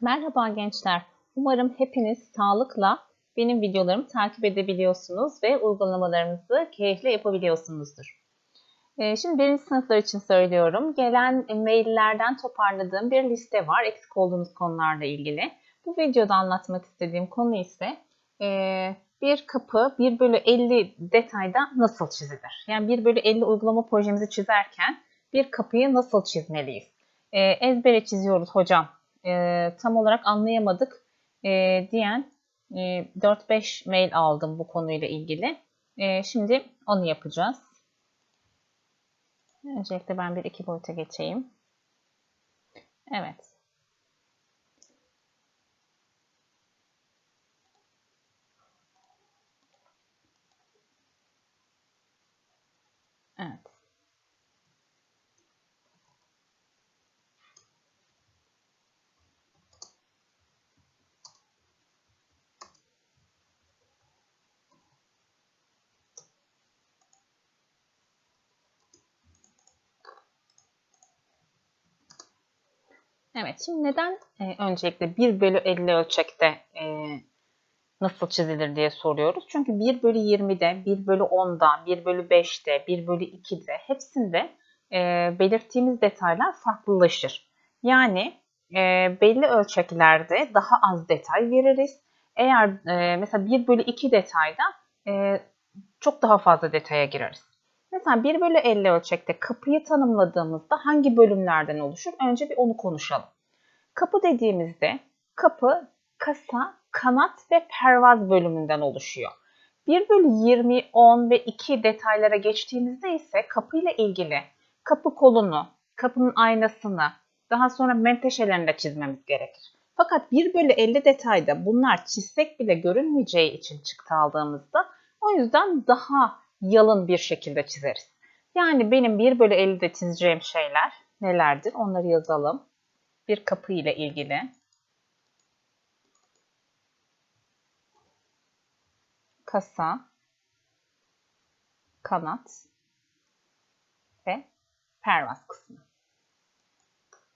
Merhaba gençler. Umarım hepiniz sağlıkla benim videolarımı takip edebiliyorsunuz ve uygulamalarınızı keyifle yapabiliyorsunuzdur. Ee, Şimdi birinci sınıflar için söylüyorum. Gelen maillerden toparladığım bir liste var eksik olduğumuz konularla ilgili. Bu videoda anlatmak istediğim konu ise e, bir kapı 1 bölü 50 detayda nasıl çizilir? Yani 1 bölü 50 uygulama projemizi çizerken bir kapıyı nasıl çizmeliyiz? E, Ezbere çiziyoruz hocam e, tam olarak anlayamadık e, diyen e, 4-5 mail aldım bu konuyla ilgili. E, şimdi onu yapacağız. Öncelikle ben bir iki boyuta geçeyim. Evet. Evet, şimdi neden e, öncelikle 1 bölü 50 ölçekte e, nasıl çizilir diye soruyoruz. Çünkü 1 bölü 20'de, 1 bölü 10'da, 1 bölü 5'te, 1 bölü 2'de hepsinde e, belirttiğimiz detaylar farklılaşır. Yani e, belli ölçeklerde daha az detay veririz. Eğer e, mesela 1 bölü 2 detayda e, çok daha fazla detaya gireriz. Mesela 1 bölü 50 ölçekte kapıyı tanımladığımızda hangi bölümlerden oluşur? Önce bir onu konuşalım. Kapı dediğimizde kapı, kasa, kanat ve pervaz bölümünden oluşuyor. 1 bölü 20, 10 ve 2 detaylara geçtiğimizde ise kapıyla ilgili kapı kolunu, kapının aynasını, daha sonra menteşelerini de çizmemiz gerekir. Fakat 1 bölü 50 detayda bunlar çizsek bile görünmeyeceği için çıktı aldığımızda o yüzden daha yalın bir şekilde çizeriz. Yani benim 1 bölü 50'de çizeceğim şeyler nelerdir? Onları yazalım. Bir kapı ile ilgili. Kasa, kanat ve pervaz kısmı.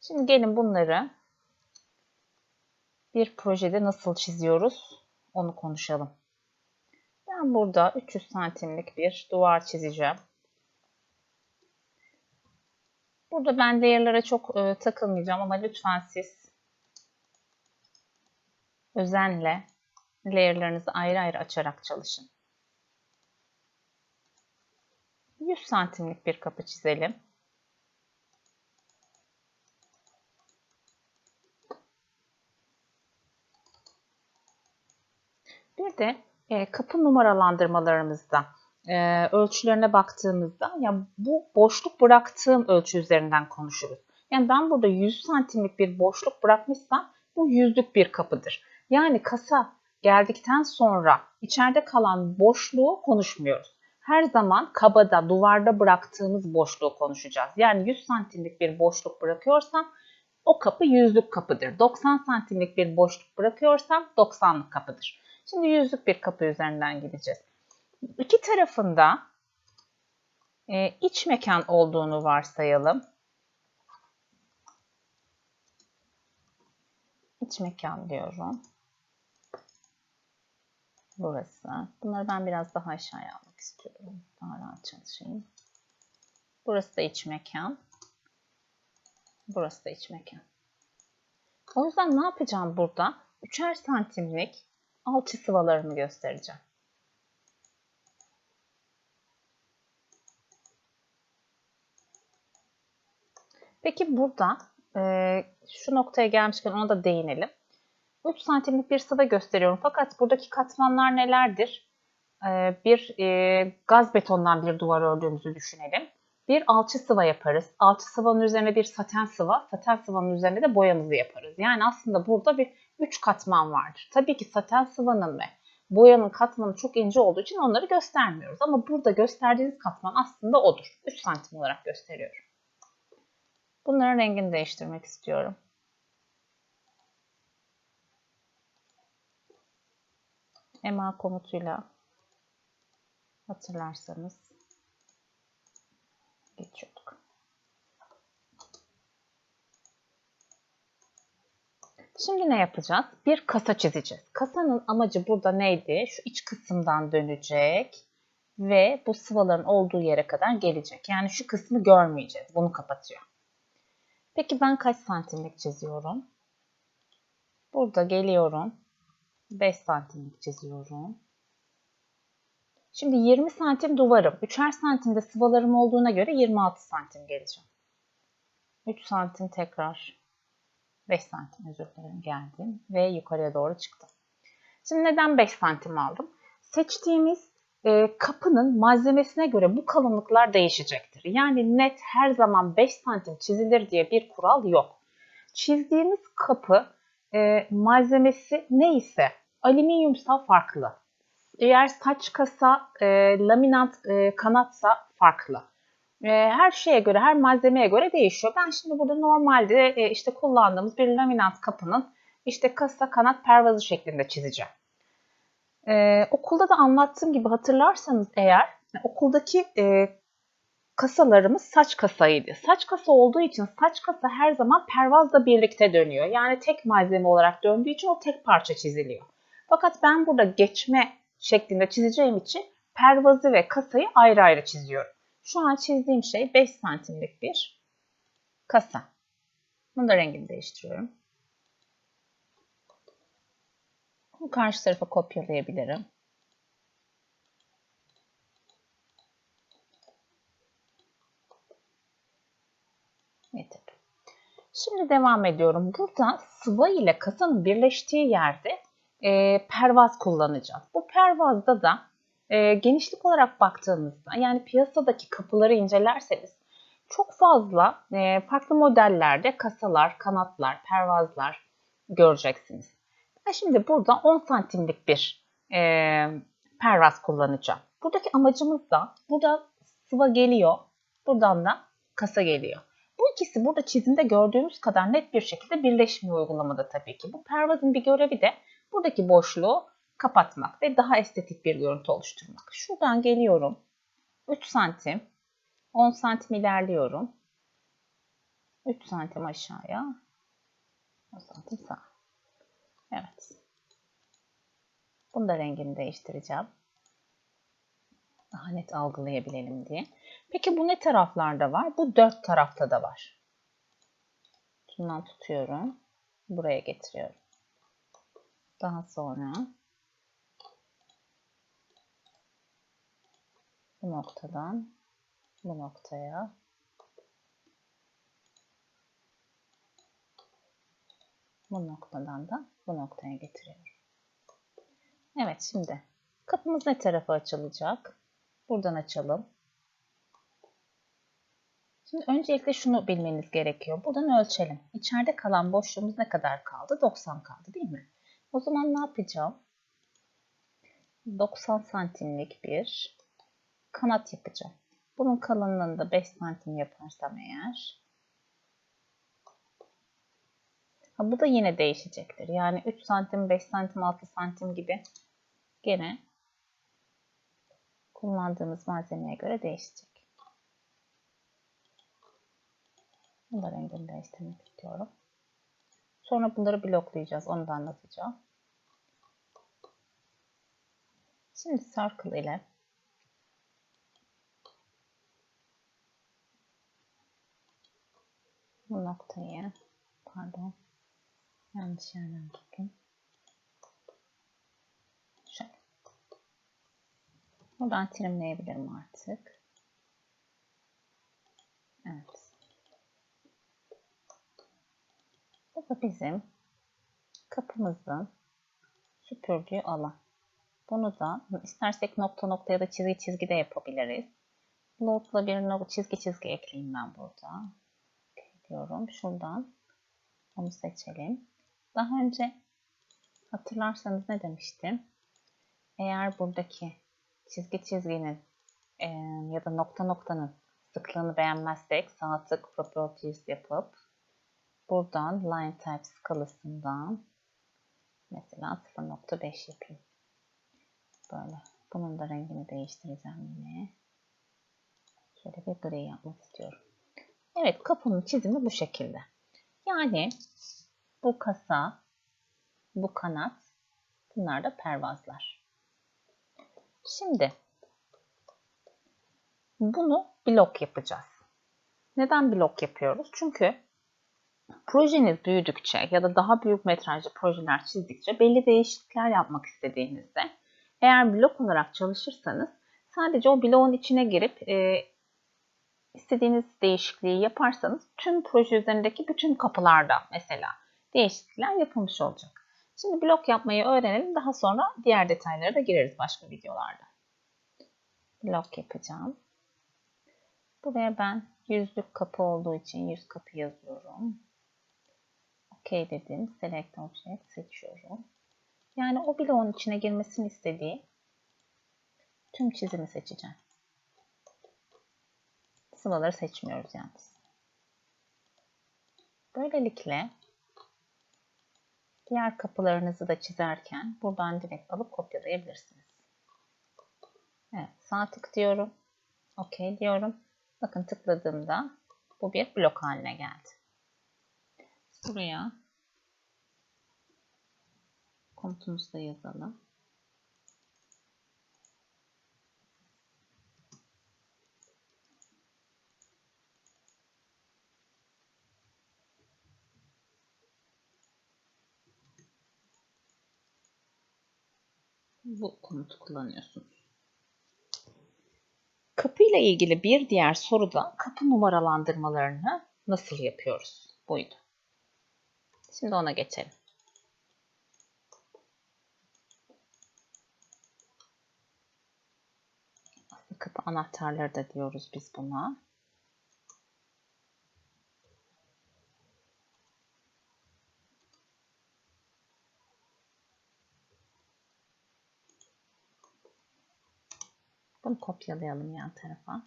Şimdi gelin bunları bir projede nasıl çiziyoruz onu konuşalım. Ben burada 300 santimlik bir duvar çizeceğim. Burada ben layer'lara çok e, takılmayacağım ama lütfen siz özenle layer'larınızı ayrı ayrı açarak çalışın. 100 santimlik bir kapı çizelim. Bir de e, kapı numaralandırmalarımızda e, ölçülerine baktığımızda ya bu boşluk bıraktığım ölçü üzerinden konuşuruz. Yani ben burada 100 santimlik bir boşluk bırakmışsam bu yüzlük bir kapıdır. Yani kasa geldikten sonra içeride kalan boşluğu konuşmuyoruz. Her zaman kabada, duvarda bıraktığımız boşluğu konuşacağız. Yani 100 santimlik bir boşluk bırakıyorsam o kapı yüzlük kapıdır. 90 santimlik bir boşluk bırakıyorsam 90'lık kapıdır. Şimdi yüzlük bir kapı üzerinden gideceğiz. İki tarafında e, iç mekan olduğunu varsayalım. İç mekan diyorum. Burası. Bunları ben biraz daha aşağıya almak istiyorum. Daha rahat çalışayım. Burası da iç mekan. Burası da iç mekan. O yüzden ne yapacağım burada? Üçer santimlik alçı sıvalarımı göstereceğim. Peki burada e, şu noktaya gelmişken ona da değinelim. 3 santimlik bir sıva gösteriyorum. Fakat buradaki katmanlar nelerdir? E, bir e, gaz betondan bir duvar ördüğümüzü düşünelim. Bir alçı sıva yaparız. Alçı sıvanın üzerine bir saten sıva, saten sıvanın üzerine de boyamızı yaparız. Yani aslında burada bir 3 katman vardır. Tabii ki saten sıvanın ve boyanın katmanı çok ince olduğu için onları göstermiyoruz. Ama burada gösterdiğiniz katman aslında odur. 3 santim olarak gösteriyorum. Bunların rengini değiştirmek istiyorum. EMA komutuyla hatırlarsanız Şimdi ne yapacağız? Bir kasa çizeceğiz. Kasanın amacı burada neydi? Şu iç kısımdan dönecek ve bu sıvaların olduğu yere kadar gelecek. Yani şu kısmı görmeyeceğiz. Bunu kapatıyor. Peki ben kaç santimlik çiziyorum? Burada geliyorum. 5 santimlik çiziyorum. Şimdi 20 santim duvarım. 3'er santimde sıvalarım olduğuna göre 26 santim geleceğim. 3 santim tekrar 5 santim özür dilerim geldim ve yukarıya doğru çıktım. Şimdi neden 5 santim aldım? Seçtiğimiz e, kapının malzemesine göre bu kalınlıklar değişecektir. Yani net her zaman 5 santim çizilir diye bir kural yok. Çizdiğimiz kapı e, malzemesi neyse alüminyumsa farklı. Eğer saç kasa, e, laminat e, kanatsa farklı. E, her şeye göre, her malzemeye göre değişiyor. Ben şimdi burada normalde e, işte kullandığımız bir laminat kapının işte kasa, kanat, pervazı şeklinde çizeceğim. E, okulda da anlattığım gibi hatırlarsanız eğer okuldaki e, kasalarımız saç kasaydı. Saç kasa olduğu için saç kasa her zaman pervazla birlikte dönüyor. Yani tek malzeme olarak döndüğü için o tek parça çiziliyor. Fakat ben burada geçme şeklinde çizeceğim için pervazı ve kasayı ayrı ayrı çiziyorum. Şu an çizdiğim şey 5 santimlik bir kasa. Bunu da rengini değiştiriyorum. Bunu karşı tarafa kopyalayabilirim. Yeter. Şimdi devam ediyorum. Burada sıva ile kasanın birleştiği yerde e, pervaz kullanacağız. Bu pervazda da e, genişlik olarak baktığımızda yani piyasadaki kapıları incelerseniz çok fazla e, farklı modellerde kasalar, kanatlar, pervazlar göreceksiniz. Ben şimdi burada 10 santimlik bir e, pervaz kullanacağım. Buradaki amacımız da burada sıva geliyor, buradan da kasa geliyor. Bu ikisi burada çizimde gördüğümüz kadar net bir şekilde birleşmiyor uygulamada tabii ki. Bu pervazın bir görevi de buradaki boşluğu kapatmak ve daha estetik bir görüntü oluşturmak. Şuradan geliyorum. 3 santim, 10 santim ilerliyorum. 3 santim aşağıya, 10 santim sağa. Evet. Bunu da rengini değiştireceğim. Daha net algılayabilelim diye. Peki bu ne taraflarda var? Bu dört tarafta da var. Şundan tutuyorum. Buraya getiriyorum. Daha sonra bu noktadan bu noktaya bu noktadan da bu noktaya getiriyorum. Evet şimdi kapımız ne tarafa açılacak? Buradan açalım. Şimdi öncelikle şunu bilmeniz gerekiyor. Buradan ölçelim. İçeride kalan boşluğumuz ne kadar kaldı? 90 kaldı değil mi? O zaman ne yapacağım? 90 santimlik bir kanat yapacağım. Bunun kalınlığını da 5 santim yaparsam eğer ha, bu da yine değişecektir. Yani 3 santim, 5 santim, 6 santim gibi gene kullandığımız malzemeye göre değişecek. Da rengini değiştirmek istiyorum. Sonra bunları bloklayacağız. Onu da anlatacağım. Şimdi circle ile noktayı pardon yanlış yerden tuttum. Şöyle. Buradan trimleyebilirim artık. Evet. Bu da bizim kapımızın süpürdüğü alan. Bunu da istersek nokta nokta ya da çizgi çizgi de yapabiliriz. Load'la bir çizgi çizgi ekleyeyim ben burada. Diyorum. Şuradan onu seçelim. Daha önce hatırlarsanız ne demiştim? Eğer buradaki çizgi çizginin e, ya da nokta noktanın sıklığını beğenmezsek sağ tık properties yapıp buradan line type skalasından mesela 0.5 yapayım. Böyle. Bunun da rengini değiştireceğim yine. Şöyle bir gri yapmak istiyorum. Evet kapının çizimi bu şekilde. Yani bu kasa bu kanat, bunlar da pervazlar. Şimdi bunu blok yapacağız. Neden blok yapıyoruz? Çünkü projeniz büyüdükçe ya da daha büyük metrajlı projeler çizdikçe belli değişiklikler yapmak istediğinizde eğer blok olarak çalışırsanız sadece o bloğun içine girip e, istediğiniz değişikliği yaparsanız tüm proje üzerindeki bütün kapılarda mesela değişiklikler yapılmış olacak. Şimdi blok yapmayı öğrenelim. Daha sonra diğer detaylara da gireriz başka videolarda. Blok yapacağım. Buraya ben yüzlük kapı olduğu için yüz kapı yazıyorum. OK dedim. Select Object seçiyorum. Yani o bloğun içine girmesini istediği tüm çizimi seçeceğim. Sıvaları seçmiyoruz yalnız. Böylelikle diğer kapılarınızı da çizerken buradan direkt alıp kopyalayabilirsiniz. Evet, sağ tık diyorum. OK diyorum. Bakın tıkladığımda bu bir blok haline geldi. Buraya komutumuzu da yazalım. Bu komutu kullanıyorsunuz. Kapı ile ilgili bir diğer soruda kapı numaralandırmalarını nasıl yapıyoruz? Buydu. Şimdi ona geçelim. Kapı anahtarları da diyoruz biz buna. Bunu kopyalayalım yan tarafa.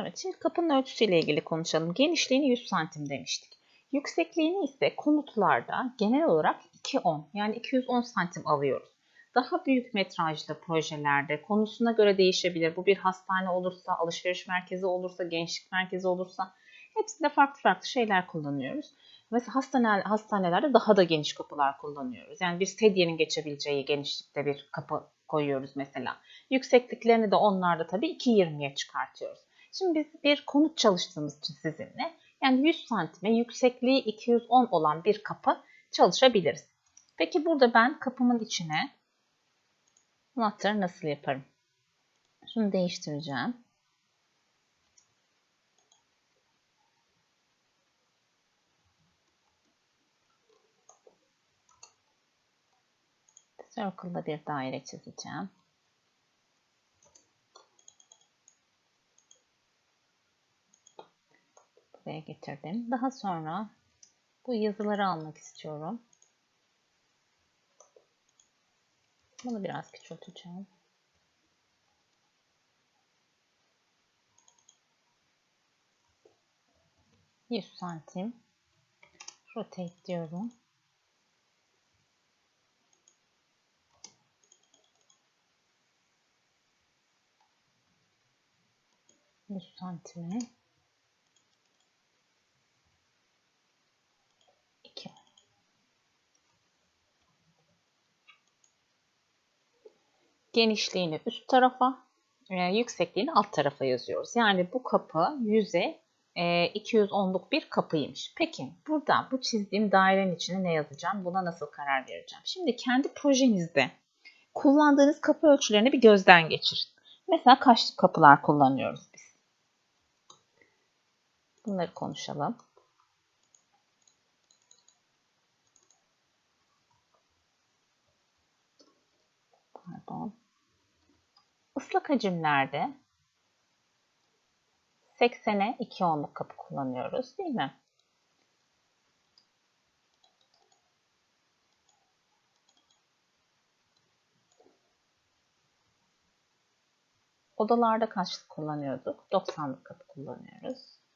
Evet, şimdi kapının ölçüsüyle ilgili konuşalım. Genişliğini 100 santim demiştik. Yüksekliğini ise komutlarda genel olarak 210 yani 210 santim alıyoruz. Daha büyük metrajlı projelerde konusuna göre değişebilir. Bu bir hastane olursa, alışveriş merkezi olursa, gençlik merkezi olursa hepsinde farklı farklı şeyler kullanıyoruz. Mesela hastane, hastanelerde daha da geniş kapılar kullanıyoruz. Yani bir sedyenin geçebileceği genişlikte bir kapı koyuyoruz mesela. Yüksekliklerini de onlarda tabii 2.20'ye çıkartıyoruz. Şimdi biz bir konut çalıştığımız için sizinle yani 100 santime yüksekliği 210 olan bir kapı çalışabiliriz. Peki burada ben kapımın içine anahtarı nasıl yaparım? Şunu değiştireceğim. Circle'da bir daire çizeceğim. Buraya getirdim. Daha sonra bu yazıları almak istiyorum. Bunu biraz küçülteceğim. Yüz santim rotate diyorum. 100 santime 2 genişliğini üst tarafa e, yüksekliğini alt tarafa yazıyoruz. Yani bu kapı yüze e, 210'luk bir kapıymış. Peki burada bu çizdiğim dairenin içine ne yazacağım? Buna nasıl karar vereceğim? Şimdi kendi projenizde kullandığınız kapı ölçülerini bir gözden geçirin. Mesela kaçlık kapılar kullanıyoruz? Bunları konuşalım. Pardon. Islak hacimlerde 80'e 2 onluk kapı kullanıyoruz değil mi? Odalarda kaçlık kullanıyorduk? 90'lık kapı kullanıyoruz.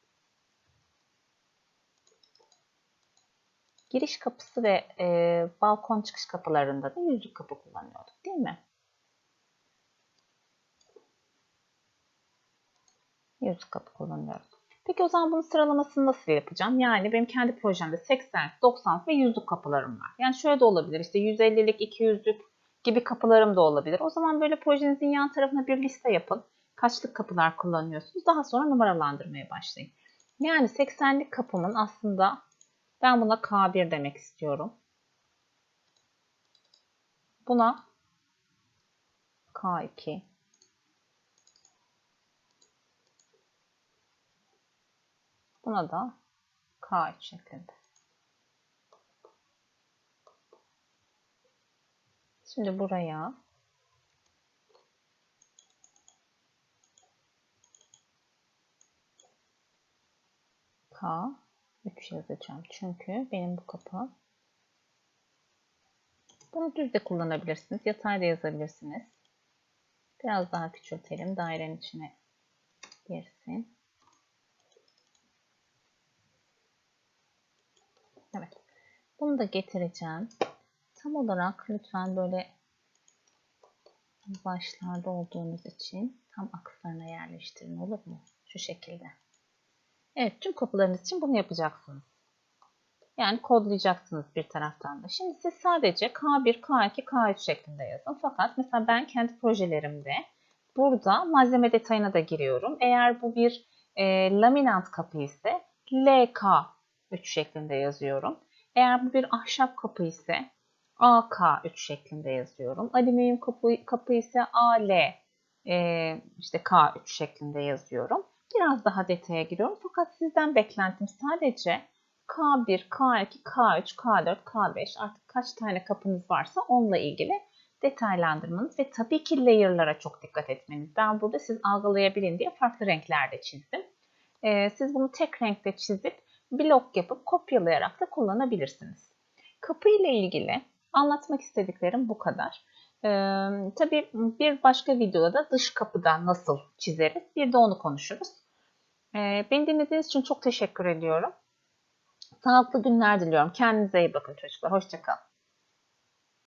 Giriş kapısı ve e, balkon çıkış kapılarında da yüzlük kapı kullanıyorduk değil mi? Yüzlük kapı kullanıyoruz. Peki o zaman bunun sıralamasını nasıl yapacağım? Yani benim kendi projemde 80, 90 ve 100'lük kapılarım var. Yani şöyle de olabilir. İşte 150'lik, 200'lük gibi kapılarım da olabilir. O zaman böyle projenizin yan tarafına bir liste yapın. Kaçlık kapılar kullanıyorsunuz. Daha sonra numaralandırmaya başlayın. Yani 80'lik kapımın aslında ben buna K1 demek istiyorum. Buna K2. Buna da K3 şeklinde. Şimdi buraya K 3 yazacağım. Çünkü benim bu kapı bunu düz de kullanabilirsiniz. Yatay da yazabilirsiniz. Biraz daha küçültelim. Dairenin içine girsin. Evet. Bunu da getireceğim. Tam olarak lütfen böyle başlarda olduğunuz için tam akslarına yerleştirin olur mu? Şu şekilde. Evet tüm kapılarınız için bunu yapacaksınız. Yani kodlayacaksınız bir taraftan da. Şimdi siz sadece K1, K2, K3 şeklinde yazın. Fakat mesela ben kendi projelerimde burada malzeme detayına da giriyorum. Eğer bu bir e, laminant kapı ise LK3 şeklinde yazıyorum. Eğer bu bir ahşap kapı ise AK3 şeklinde yazıyorum. Alüminyum kapı, kapı ise AL e, işte K3 şeklinde yazıyorum. Biraz daha detaya giriyorum. Fakat sizden beklentim sadece K1, K2, K3, K4, K5 artık kaç tane kapınız varsa onunla ilgili detaylandırmanız ve tabii ki layer'lara çok dikkat etmeniz. Ben burada siz algılayabilin diye farklı renklerde çizdim. Ee, siz bunu tek renkte çizip blok yapıp kopyalayarak da kullanabilirsiniz. Kapı ile ilgili anlatmak istediklerim bu kadar. Ee, tabii bir başka videoda da dış kapıda nasıl çizeriz bir de onu konuşuruz. Ee, beni dinlediğiniz için çok teşekkür ediyorum. Sağlıklı günler diliyorum. Kendinize iyi bakın çocuklar. Hoşçakalın.